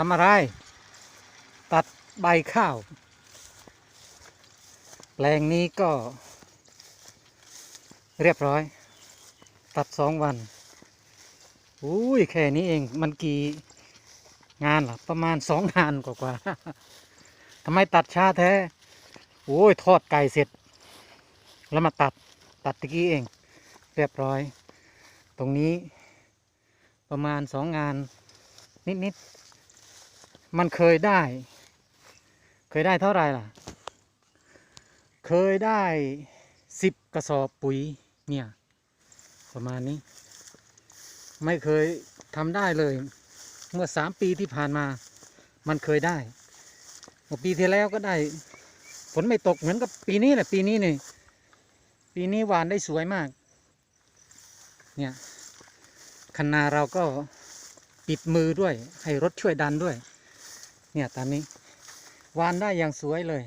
ทำอะไร ตัดใบข้าว แปลงนี้ก็ เรียบร้อย ตัดสองวันอุ้ยแค่นี้เองมันกี่งานล่ะ ประมาณสองงานกว่าๆทำไมตัดช้าแท้ โอ้ย ทอดไก่เสร็จ แล้วมาตัดตัดตะกี้เอง เรียบร้อย ตรงนี้ประมาณสองงานนิดๆ มันเคยได้ เคยได้เท่าไหร่ล่ะ เคยได้สิบกระสอบปุ๋ยเนี่ย ประมาณนี้ ไม่เคยทำได้เลย เมื่อสามปีที่ผ่านมา มันเคยได้ปีที่แล้วก็ได้ ฝนไม่ตกเหมือนกับปีนี้แหละปีนี้นี่ปีนี้หวานได้สวยมาก เนี่ยคันนาเราก็ปิดมือด้วย ให้รถช่วยดันด้วย เนี่ยตามนี้วานได้อย่างสวยเลย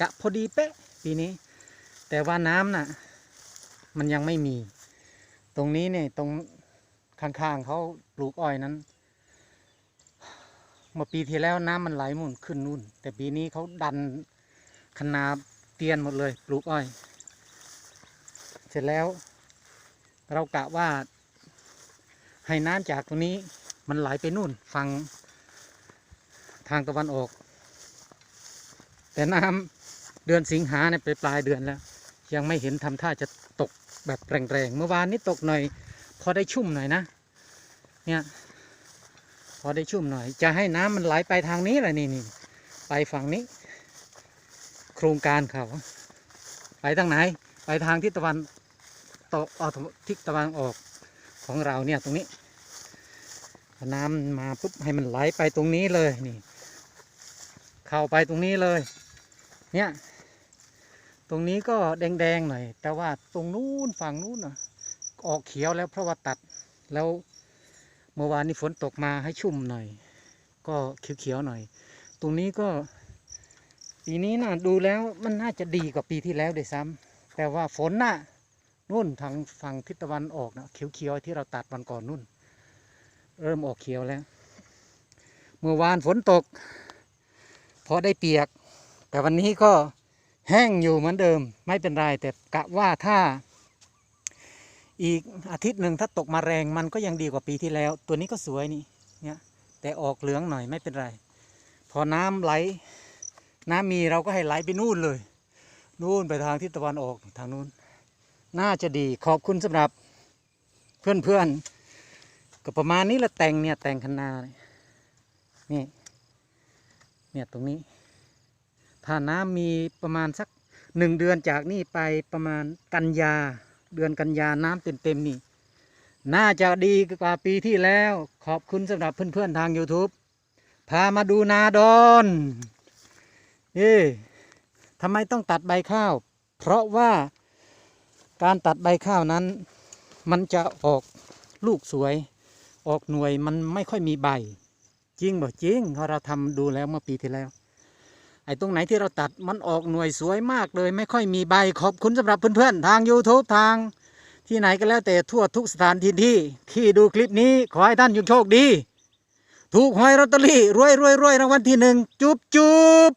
กะพอดีเป๊ะปีนี้ แต่ว่าน้ำน่ะ มันยังไม่มี ตรงนี้เนี่ยตรงข้างๆเขาปลูกอ้อยนั้นเมื่อปีที่แล้วน้ำมันไหลหมุนขึ้นนู่น แต่ปีนี้เขาดันคนาเตียนหมดเลย ปลูกอ้อย เสร็จแล้ว เรากะว่าให้น้ำจากตรงนี้มันไหลไปนู่นฝั่ง ทางตะวันออก แต่น้ำเดือนสิงหาเนี่ยไปปลายเดือนแล้ว ยังไม่เห็นทำท่าจะตกแบบแรงๆเมื่อวานนี้ตกหน่อย พอได้ชุ่มหน่อยนะ เนี่ยพอได้ชุ่มหน่อย จะให้น้ำมันไหลไปทางนี้แหละนี่นี่ไปฝั่งนี้ โครงการเขาไปทางไหน ไปทางทิศตะวันตกออกทิศตะวันออกของเราเนี่ยตรงนี้ น้ำมาปุ๊บให้มันไหลไปตรงนี้เลยนี่ เข้าไปตรงนี้เลย เนี่ย ตรงนี้ก็แดงๆหน่อย แต่ว่าตรงนู้นฝั่งนู้นน่ะออกเขียวแล้วเพราะว่าตัดแล้วเมื่อวานนี้ฝนตกมาให้ชุ่มหน่อย ก็เขียวๆหน่อย ตรงนี้ก็ ปีนี้น่ะดูแล้วมันน่าจะดีกว่าปีที่แล้วด้วยซ้ำแต่ว่าฝนน่ะนู่นทางฝั่งทิศตะวันออกนะเขียวๆที่เราตัดวันก่อนนู่น เริ่มออกเขียวแล้ว เมื่อวานฝนตก อได้เปียก แต่วันนี้ก็แห้งอยู่เหมือนเดิม ไม่เป็นไรแต่กะว่าถ้า อีกอาทิตย์หนึ่งถ้าตกมาแรงมันก็ยังดีกว่าปีที่แล้ว ตัวนี้ก็สวยนี่เนี่ยแต่ออกเหลืองหน่อยไม่เป็นไร พอน้ำไหล น้ำมีเราก็ให้ไหลไปนู่นเลย นู่นไปทางทิศตะวันออกทางนู้น น่าจะดีขอบคุณสำหรับเพื่อนๆก็ประมาณนี้ละแต่งเนี่ยแต่งคันนาเนี่ยนี่ เนี่ยตรงนี้ ถ้าน้ำมีประมาณสักหนึ่งเดือนจากนี่ไปประมาณกันยา เดือนกันยาน้ำเต็มๆนี่ น่าจะดีกว่าปีที่แล้ว ขอบคุณสำหรับเพื่อนๆทาง YouTube พามาดูนาดอนเอ๊ทำไมต้องตัดใบข้าว เพราะว่าการตัดใบข้าวนั้น มันจะออกลูกสวย ออกหน่วยมันไม่ค่อยมีใบ จริงบอกจริงเพราะเราทำดูแล้วเมื่อปีที่แล้ว ไอ้ตรงไหนที่เราตัดมันออกหน่วยสวยมากเลย ไม่ค่อยมีใบขอบคุณสำหรับเพื่อนๆ ทาง YouTube ทาง ที่ไหนก็แล้วแต่ทั่วทุกสถานที่ที่ที่ดูคลิปนี้ขอให้ท่านยุ่โชคดี ถูกหวยลอตเตอรี่รวยรวยรวยรางวัลที่หนึ่งจุบจุบ